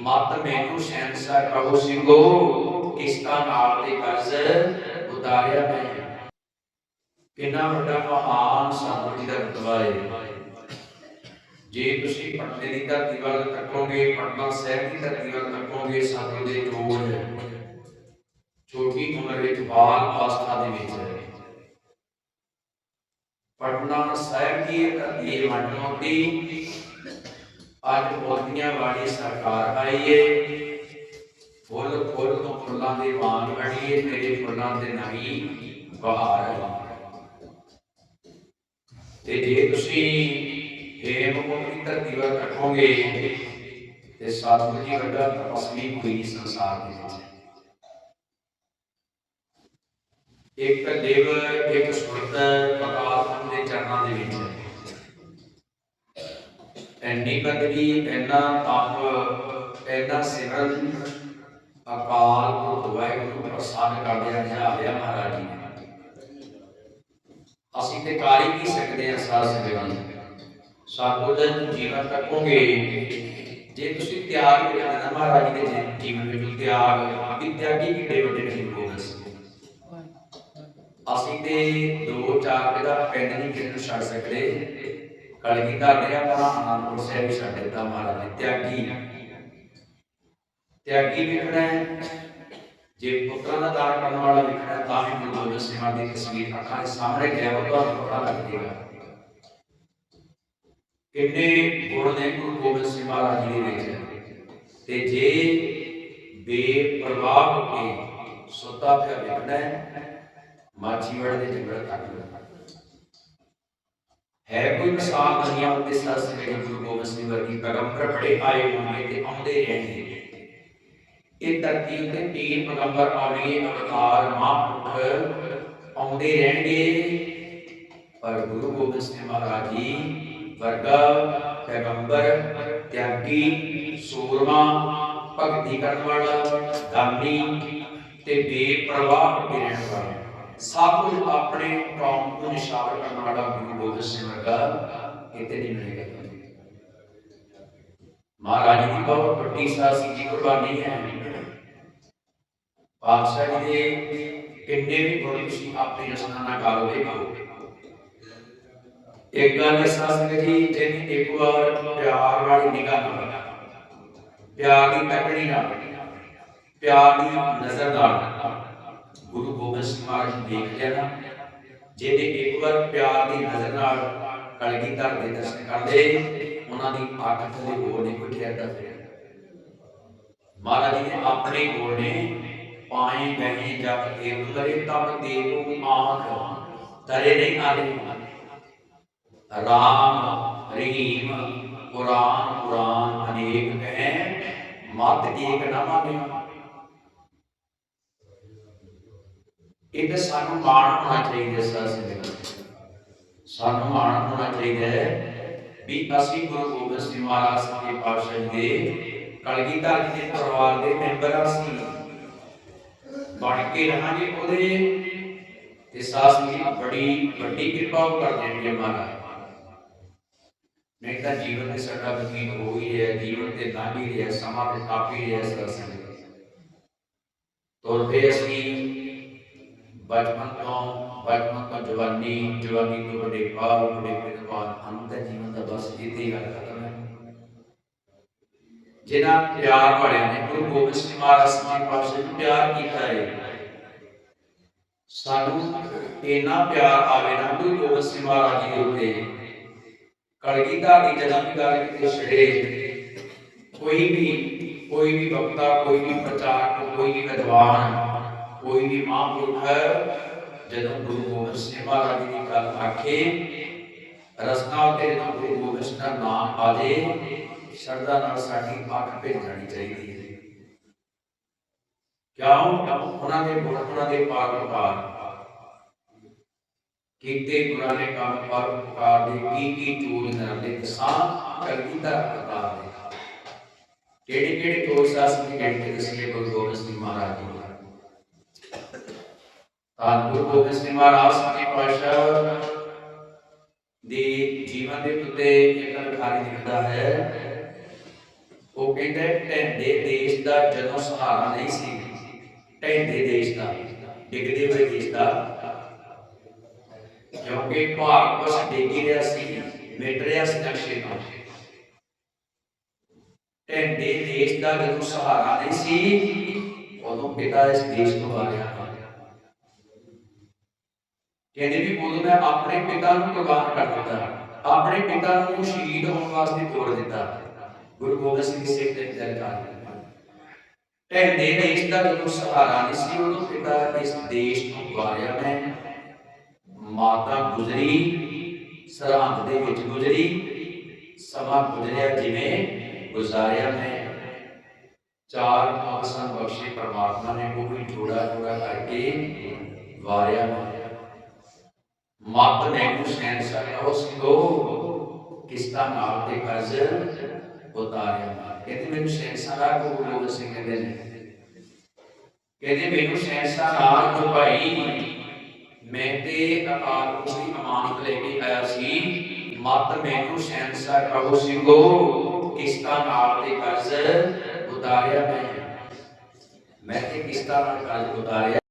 ਮਤ ਮੈਨੂੰ ਸ਼ਹਿਨशाह ਕਹੋ ਸਿੰਘੋ, ਕਿਸ਼ਤਾਂ ਨਾਲ ਦੇ ਕਰਜ਼ ਉਤਾਰਿਆ ਮੈਂ। ਕਿੰਨਾ ਵੱਡਾ ਮਹਾਨ ਸੰਤ ਜੀ ਦਾ ਰਤਬਾ ਹੈ ਜੇ ਤੁਸੀਂ ਪਟਨੇ ਦੀ ਧਰਤੀ ਵੱਲ ਤੱਕੋਗੇ, ਪਟਨਾ ਸਾਹਿਬ ਦੀ ਧਰਤੀ ਵੱਲ ਤੱਕੋਗੇ, ਸੰਤ ਦੇ ਜੋੜ ਛੋਟੀ ਉਮਰ ਵਿੱਚ ਬਾਲ ਅਵਸਥਾ ਦੇ ਵਿੱਚ ਹੈ। ਪਟਨਾ ਸਾਹਿਬ ਦੀ ਧਰਤੀ ਹੈ ਦੀ ਅੱਜ ਮੋਦੀਆਂ ਵਾਲੀ ਸਰਕਾਰ ਆਈ ਏ ਫੁੱਲ ਫੁੱਲ ਤੋਂ ਫੁੱਲਾਂ ਦੇ ਵਾਂਗ ਅੜੀਏ, ਤੇਰੇ ਫੁੱਲਾਂ ਦੇ ਨਹੀਂ ਬਹਾਰ ਤੇ ਜੇ ਤੁਸੀਂ ਹੇਮਕੁੰਟ ਦੀ ਧਰਤੀ ਵੱਲ ਰੱਖੋਗੇ, ਤੇ ਸਤਿਗੁਰੂ ਜੀ ਵੱਡਾ ਤਪਸਵੀ ਕੋਈ ਸੰਸਾਰ ਦੇ ਵਿੱਚ ਇੱਕ ਦੇਵ, ਇੱਕ ਸੁਰਤ ਪਰਮਾਤਮਾ ਦੇ ਚਰਨਾਂ ਦੇ ਵਿੱਚ। ਹੈ ਐਨੀ ਕਦਰੀ ਐਨਾ ਤਪ, ਐਨਾ ਸਿਮਰਨ ਅਕਾਲ ਪੁਰਖ ਵਾਹਿਗੁਰੂ ਪ੍ਰਸੰਨ ਕਰਦਿਆਂ ਨਿਹਾਲਿਆ ਮਹਾਰਾਜ ਜੀ। ਅਸੀਂ ਤੇ ਕਰ ਹੀ ਨਹੀਂ ਸਕਦੇ ਹਾਂ ਸਾਧ ਸੰਗਤ ਜੀ ਸਾਬੋਧਨ ਜੀਵਨ ਤੱਕੋਗੇ ਜੇ ਤੁਸੀਂ ਤਿਆਗ ਕਰਨਾ ਨਾ ਮਹਾਰਾਜ ਦੇ ਜੀਵਨ ਵਿੱਚ, ਤਿਆਗ ਕਿ ਤਿਆਗੀ ਵੱਡੇ ਨਹੀਂ ਹੋਗਾ ਅਸੀਂ ਤੇ ਦੋ ਚਾਰ ਦਿਨ ਦਾ ਪਿੰਡ ਨਹੀਂ ਕਿਰਨ ਛੱਡ ਸਕਦੇ। ਕਲਗੀ ਕਰਦੇ ਆਪਣਾ ਆਨੰਦਪੁਰ ਸਾਹਿਬ ਵੀ ਛੱਡ ਦਿੱਤਾ ਮਹਾਰਾਜ ਨੇ ਤਿਆਗੀ ਤਿਆਗੀ ਵਿਖਣਾ ਹੈ। ਜੇ ਪੁੱਤਰਾਂ ਦਾ ਦਾਨ ਕਰਨ ਵਾਲਾ ਵਿਖਣਾ ਹੈ, ਤਾਂ ਵੀ ਗੁਰੂ ਗੋਬਿੰਦ ਸਿੰਘ ਦੀ ਤਸਵੀਰ ਅੱਖਾਂ ਦੇ ਸਾਹਮਣੇ ਗਿਆ ਉਹ ਤੁਹਾਨੂੰ ਪਤਾ ਲੱਗ ਜਾਏਗਾ ਕਿੰਨੇ ਗੁਣ ਨੇ ਗੁਰੂ ਗੋਬਿੰਦ ਸਿੰਘ ਮਹਾਰਾਜ ਜੀ ਦੇ ਵਿੱਚ ਤੇ ਜੇ ਬੇਪਰਵਾਹ ਹੋ ਕੇ ਸੁੱਤਾ ਪਿਆ ਵਿਖਣਾ ਹੈ ਮਾਛੀਵਾੜੇ ਦੇ ਜੰਗਲ ਤੱਕ ਹੈ ਕੋਈ ਮਿਸਾਲ ਦੁਨੀਆ ਉੱਤੇ ਸੱਸ ਮੇਰੇ ਗੁਰੂ ਗੋਬਿੰਦ ਸਿੰਘ ਵਰਗੀ ਪੈਗੰਬਰ ਬੜੇ ਆਏ ਹੋਣਗੇ ਤੇ ਆਉਂਦੇ ਰਹਿਣਗੇ ਇਹ ਧਰਤੀ ਉੱਤੇ ਪੀਰ ਪੈਗੰਬਰ ਆਉਣਗੇ, ਅਵਤਾਰ, ਮਹਾਂਪੁਰਖ ਆਉਂਦੇ ਰਹਿਣਗੇ। ਪਰ ਗੁਰੂ ਗੋਬਿੰਦ ਸਿੰਘ ਮਹਾਰਾਜ ਜੀ ਵਰਗਾ ਪੈਗੰਬਰ, ਤਿਆਗੀ, ਸੂਰਮਾ, ਭਗਤੀ ਕਰਨ ਵਾਲਾ, ਦਾਨੀ ਤੇ ਬੇਪਰਵਾਹ ਰਹਿਣ ਵਾਲਾ। ਸਭ ਕੁਝ ਆਪਣੇ ਕੌਮ ਨੂੰ ਨਿਸ਼ਾਵਰ ਕਰਨ ਵਾਲਾ ਗੁਰੂ ਗੋਬਿੰਦ ਸਿੰਘ ਵਰਗਾ ਕਿਤੇ ਨਹੀਂ ਮਿਲੇਗਾ ਮਹਾਰਾਜ ਦੀ ਬਹੁਤ ਵੱਡੀ ਸਾਸੀ ਦੀ ਕੁਰਬਾਨੀ ਹੈ ਪਾਤਸ਼ਾਹ ਜੀ ਦੇ ਕਿੰਨੇ ਵੀ ਗੁਣ ਤੁਸੀਂ ਆਪਣੀ ਰਸਨਾ ਨਾਲ ਗਾਲੋ ਦੇਖੋ ਇੱਕ ਗੱਲ ਸਾਸ ਜੀ ਜਿਹਨੇ ਇੱਕ ਵਾਰ ਪਿਆਰ ਵਾਲੀ ਨਿਗਾਹ ਨਾਲ ਪਿਆਰ ਦੀ ਤਕੜੀ ਨਾਲ ਪਿਆਰ ਦੀ ਨਜ਼ਰ ਨਾਲ ਗੁਰੂ ਗੋਬਿੰਦ ਸਿੰਘ ਮਹਾਰਾਜ ਨੂੰ ਦੇਖ ਲਿਆ ਨਾ, ਜਿਹਦੇ ਇੱਕ ਵਾਰ ਪਿਆਰ ਦੀ ਨਜ਼ਰ ਨਾਲ ਕਲਗੀਧਰ ਦੇ ਦਰਸ਼ਨ ਕਰਦੇ, ਉਹਨਾਂ ਦੀ ਅੱਖ ਥੱਲੇ ਹੋਰ ਨਹੀਂ ਕੋਈ ਠਹਿਰਦਾ ਫਿਰ ਮਹਾਰਾਜ ਜੀ ਨੇ ਆਪਣੇ ਗੋਲ ਨੇ ਪਾਏ ਗਏ ਜਪ ਕੇ ਉਤਰੇ ਤਬ ਦੇਵੂ ਆਖ, ਤਰੇ ਨਹੀਂ ਆਲੇ ਰਾਮ, ਰਹੀਮ ਕੁਰਾਨ ਕੁਰਾਨ ਅਨੇਕ ਹੈ ਮਤ ਏਕ ਨਾ ਮਾਨਿਓ। ਇਹ ਸਾਨੂੰ ਮਾਣ ਹੋਣਾ ਚਾਹੀਦਾ ਸਾਸਿੰਦ ਸਾਨੂੰ ਮਾਣ ਹੋਣਾ ਚਾਹੀਦਾ ਹੈ ਵੀ ਅਸੀਂ ਗੁਰੂ ਗੋਬਿੰਦ ਸਿੰਘ ਮਹਾਰਾਜ ਸੱਚੇ ਪਾਤਸ਼ਾਹ ਦੇ, ਕਲਗੀਧਰ ਜੀ ਦੇ ਪਰਿਵਾਰ ਦੇ ਮੈਂਬਰ ਅਸੀਂ। ਬਣ ਕੇ ਰਹਾਂਗੇ ਉਹਦੇ। ਤੇ ਸਾਸ ਦੀ ਬੜੀ ਵੱਡੀ ਕਿਰਪਾ ਉਹ ਕਰ ਦੇਣਗੇ ਮਹਾਰਾਜ। ਨਹੀਂ ਤਾਂ ਜੀਵਨ ਦੇ ਸਾਡਾ ਬਤੀਤ ਹੋ ਹੀ ਹੈ ਜੀਵਨ ਤੇ ਲੰਘ ਰਿਹਾ, ਸਮਾਂ ਤੇ ਟੱਪ ਹੀ ਰਿਹਾ ਸਾਸ ਤੁਰਦੇ ਅਸੀਂ ਬਚਪਨ ਤੋਂ ਬਚਪਨ ਤੋਂ ਜਵਾਨੀ ਜਵਾਨੀ ਤੋਂ ਵੱਡੇ ਪਾਲ ਵੱਡੇ ਤੋਂ ਬਾਅਦ ਅੰਤ ਜੀਵਨ ਦਾ ਬਸ ਇੱਥੇ ਹੀ ਗੱਲ ਖਤਮ ਹੈ। ਜਿਨ੍ਹਾਂ ਪਿਆਰ ਵਾਲਿਆਂ ਨੇ ਗੁਰੂ ਗੋਬਿੰਦ ਸਿੰਘ ਮਹਾਰਾਜ ਜੀ ਨੂੰ ਪਿਆਰ ਕੀਤਾ ਹੈ, ਸਾਨੂੰ ਇੰਨਾ ਪਿਆਰ ਆਵੇ ਨਾ ਗੁਰੂ ਗੋਬਿੰਦ ਸਿੰਘ ਮਹਾਰਾਜ ਜੀ ਦੇ ਉੱਤੇ। ਕਲਗੀਧਰ ਦੀ ਜਦੋਂ ਵੀ ਗੱਲ ਕਿਤੇ ਛੜੇ ਕੋਈ ਵੀ ਕੋਈ ਵੀ ਵਕਤਾ, ਕੋਈ ਵੀ ਪ੍ਰਚਾਰਕ, ਕੋਈ ਵੀ ਵਿਦਵਾਨ ਕੋਈ ਵੀ ਮਹਾਂਪੁਰਖ ਜਦੋਂ ਗੁਰੂ ਗੋਬਿੰਦ ਸਿੰਘ ਮਹਾਰਾਜ ਦੀ ਗੱਲ ਆਖੇ ਰਸਨਾ ਉੱਤੇ ਜਦੋਂ ਗੁਰੂ ਗੋਬਿੰਦ ਸਿੰਘ ਦਾ ਨਾਮ ਆ ਸ਼ਰਧਾ ਨਾਲ ਸਾਡੀ ਅੱਖ ਭੇਜ ਚਾਹੀਦੀ ਹੈ। ਕਿਉਂ? ਉਹਨਾਂ ਦੇ ਉਹਨਾਂ ਦੇ ਪਾਰ ਪਾਰ ਕੀਤੇ ਗੁਰਾਂ ਕੰਮ ਪਰ ਪ੍ਰਕਾਰ ਦੇ ਕੀ ਕੀ ਚੂਰ ਨਰਲੇ ਦਸਾਂ ਕਲਗੀ ਦਾ ਪ੍ਰਕਾਰ ਦੇ ਕਿਹੜੇ ਕਿਹੜੇ ਚੋਰ ਸਾਸ ਦੀ ਗਿਣਤੀ ਦੱਸੀਏ ਗੁਰੂ ਗੋਬਿੰਦ ਸਿੰਘ ਮਹਾਰਾਜ ਜੀ ਤਾਂ ਗੁਰੂ ਗੋਬਿੰਦ ਸਿੰਘ ਮਹਾਰਾਜ ਸੱਚੇ ਪਾਤਸ਼ਾਹ ਦੇ ਜੀਵਨ ਦੇ ਉੱਤੇ ਇੱਕ ਅਧਿਕਾਰੀ ਦਿਖਦਾ ਹੈ ਉਹ ਕਹਿੰਦਾ ਢੈਂਦੇ ਦੇਸ਼ ਦਾ ਜਦੋਂ ਸਹਾਰਾ ਨਹੀਂ ਸੀ ਢੈਂਦੇ ਦੇਸ਼ ਦਾ ਡਿੱਗਦੇ ਹੋਏ ਦੇਸ਼ ਦਾ ਕਿਉਂਕਿ ਭਾਰਤ ਵਸ ਡਿੱਗੀ ਰਿਹਾ ਸੀ ਮਿਟ ਰਿਹਾ ਸੀ ਨਕਸ਼ੇ ਤੋਂ ਢੈਂਦੇ ਦੇਸ਼ ਦਾ ਜਦੋਂ ਸਹਾਰਾ ਨਹੀਂ ਸੀ ਉਦੋਂ ਪਿਤਾ ਇਸ ਦੇਸ਼ ਤੋਂ ਆ ਰਿਹਾ ਕਹਿੰਦੇ ਵੀ ਉਦੋਂ ਮੈਂ ਆਪਣੇ ਪਿਤਾ ਨੂੰ ਕੁਰਬਾਨ ਕਰ ਦਿੱਤਾ। ਆਪਣੇ ਪਿਤਾ ਨੂੰ ਸ਼ਹੀਦ ਹੋਣ ਵਾਸਤੇ ਤੋੜ ਦਿੱਤਾ। ਗੁਰੂ ਗੋਬਿੰਦ ਸਿੰਘ ਸਿੱਖ ਦੇ ਜਰਕਾਰ ਢਹਿੰਦੇ ਦੇਸ਼ ਦਾ ਜਦੋਂ ਸਹਾਰਾ ਨਹੀਂ ਸੀ, ਉਦੋਂ ਪਿਤਾ ਇਸ ਦੇਸ਼ ਤੋਂ ਵਾਰਿਆ ਮੈਂ। ਮਾਤਾ ਗੁਜ਼ਰੀ, ਸਰਹੰਦ ਦੇ ਵਿੱਚ ਗੁਜ਼ਰੀ, ਸਮਾਂ ਗੁਜ਼ਰਿਆ ਜਿਵੇਂ ਗੁਜ਼ਾਰਿਆ ਮੈਂ। ਚਾਰ ਆਸਨ ਬਖਸ਼ੇ, ਪਰਮਾਤਮਾ ਨੇ ਉਹ ਵੀ ਥੋੜਾ ਜੋੜਾ ਕਰਕੇ ਵਾਰਿਆ ਮੈਂ। ਮਤ ਮੈਨੂੰ ਸੈਂਸਰ ਉਸ ਕੋ ਕਿਸਤਾ ਨਾਲ ਤੇ ਕਰਜ਼ ਉਤਾਰਿਆ ਕਹਿੰਦੇ ਮੈਨੂੰ ਸੈਂਸਰ ਕੋ ਗੁਰੂ ਗੋਬਿੰਦ ਸਿੰਘ ਕਹਿੰਦੇ ਨੇ ਕਹਿੰਦੇ ਮੈਨੂੰ ਸੈਂਸਰ ਨਾਲ ਕੋ ਭਾਈ ਮੈਂ ਤੇ ਅਕਾਲ ਪੁਰਖ ਦੀ ਅਮਾਨਤ ਲੈ ਕੇ ਆਇਆ ਸੀ ਮਤ ਮੈਨੂੰ ਸੈਂਸਰ ਕਹੋ ਸਿੰਘੋ ਕਿਸਤਾ ਨਾਲ ਤੇ ਕਰਜ਼ ਉਤਾਰਿਆ ਮੈਂ ਮੈਂ ਤੇ ਕਿਸਤਾ ਨਾਲ ਕਰਜ਼ ਉਤਾਰਿਆ